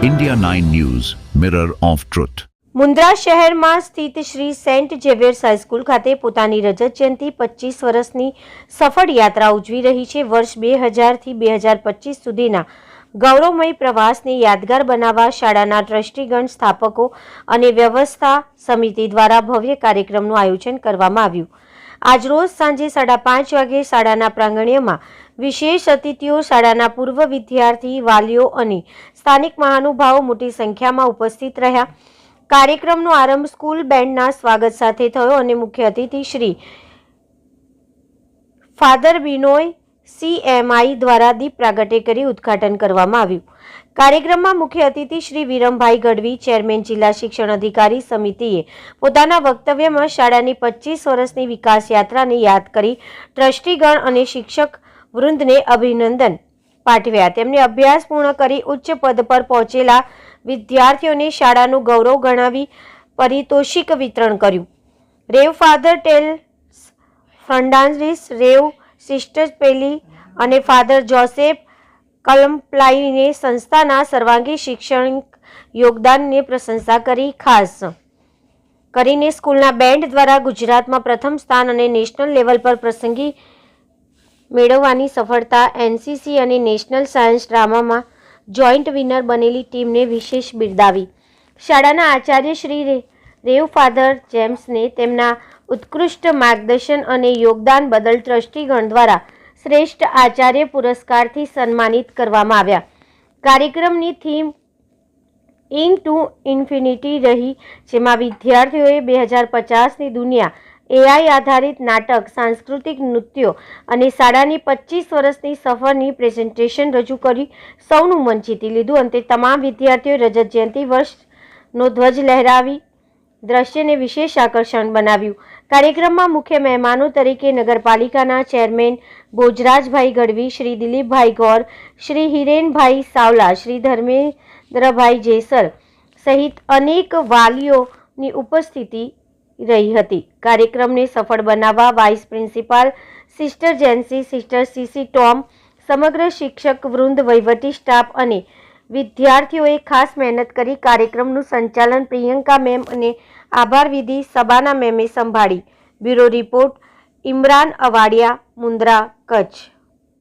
India 9 News, Mirror of Truth. Mundra શહેરમાં સ્થિત Shri Saint Xavier's high school ખાતે પોતાની રજત જયંતિ પચીસ વર્ષની સફળ યાત્રા ઉજવી રહી છે વર્ષ બે હજારથી બે હજાર પચીસ સુધીના ગૌરવમય પ્રવાસને યાદગાર બનાવવા શાળાના ટ્રસ્ટીગણ સ્થાપકો અને વ્યવસ્થા સમિતિ દ્વારા ભવ્ય કાર્યક્રમનું આયોજન કરવામાં આવ્યું આજરોજ સાંજે સાડા પાંચ વાગે શાળાના પ્રાંગણ્યમાં વિશેષ અતિથિઓ શાળાના પૂર્વ વિદ્યાર્થી, વાલીઓ અને સ્થાનિક મહાનુભાવો મોટી સંખ્યામાં ઉપસ્થિત રહ્યા. કાર્યક્રમનો આરંભ સ્કૂલ બેન્ડના સ્વાગત સાથે થયો અને મુખ્ય અતિથિ શ્રી ફાધર બિનોય સીએમઆઈ દ્વારા દીપ પ્રાગટ્ય કરી ઉદ્ઘાટન કરવામાં આવ્યું. કાર્યક્રમમાં મુખ્ય અતિથિ શ્રી વિરમભાઈ ગઢવી, ચેરમેન જિલ્લા શિક્ષણ અધિકારી સમિતિએ પોતાના વક્તવ્યમાં શાળાની પચીસ વર્ષની વિકાસ યાત્રાને યાદ કરી ટ્રસ્ટીગણ અને શિક્ષક વૃંદને અભિનંદન પાઠવ્યા. તેમણે અભ્યાસ પૂર્ણ કરી ઉચ્ચ પદ પર પહોંચેલા વિદ્યાર્થીઓને શાળાનું ગૌરવ ગણાવી પરિતોષિક વિતરણ કર્યું. રેવ ફાધર ટેલ્સ ફર્નાન્ડિસ રેવ સિસ્ટર્સ પેલી અને ફાધર જોસેફ કલમ્પલાઈને સંસ્થાના સર્વાંગી શૈક્ષણિક યોગદાનની પ્રશંસા કરી, ખાસ કરીને સ્કૂલના બેન્ડ દ્વારા ગુજરાતમાં પ્રથમ સ્થાન અને નેશનલ લેવલ પર પ્રસંગી મેળવવાની સફળતા, એનસીસી અને નેશનલ સાયન્સ ડ્રામામાં જોઈન્ટ વિનર બનેલી ટીમને વિશેષ બિરદાવી. શાળાના આચાર્ય શ્રી રેવ ફાધર જેમ્સને તેમના ઉત્કૃષ્ટ માર્ગદર્શન અને યોગદાન બદલ ટ્રસ્ટીગણ દ્વારા શ્રેષ્ઠ આચાર્ય પુરસ્કારથી સન્માનિત કરવામાં આવ્યા. કાર્યક્રમની થીમ ઇન ટુ ઇન્ફિનિટી રહી, જેમાં વિદ્યાર્થીઓએ બે હજાર પચાસની દુનિયા એઆઈ આધારિત નાટક, સાંસ્કૃતિક નૃત્યો અને શાળાની પચીસ વર્ષની સફરની પ્રેઝન્ટેશન રજૂ કરી, સૌનું મન જીતી લીધું. અંતે તમામ વિદ્યાર્થીઓએ રજત જયંતિ વર્ષનો ધ્વજ લહેરાવી દ્રશ્યને વિશેષ આકર્ષણ બનાવ્યું. કાર્યક્રમમાં મુખ્ય મહેમાનો તરીકે નગરપાલિકાના ચેરમેન ભોજરાજભાઈ ગઢવી, શ્રી દિલીપભાઈ ગૌર, શ્રી હિરેનભાઈ સાવલા, શ્રી ધર્મેન્દ્રભાઈ જેસર સહિત અનેક વાલીઓની ઉપસ્થિતિ રહી હતી. કાર્યક્રમને સફળ બનાવવા vice principal sister Jency, sister CC Tom, સમગ્ર શિક્ષક વૃંદ વહીવટી સ્ટાફ અને વિદ્યાર્થીઓએ ખાસ મહેનત કરી કાર્યક્રમનું સંચાલન પ્રિયંકા મેમ અને આભાર વિધિ સબાના મેમે સંભાળી. Bureau report, Imran Avadiya, Mundra, Kutch.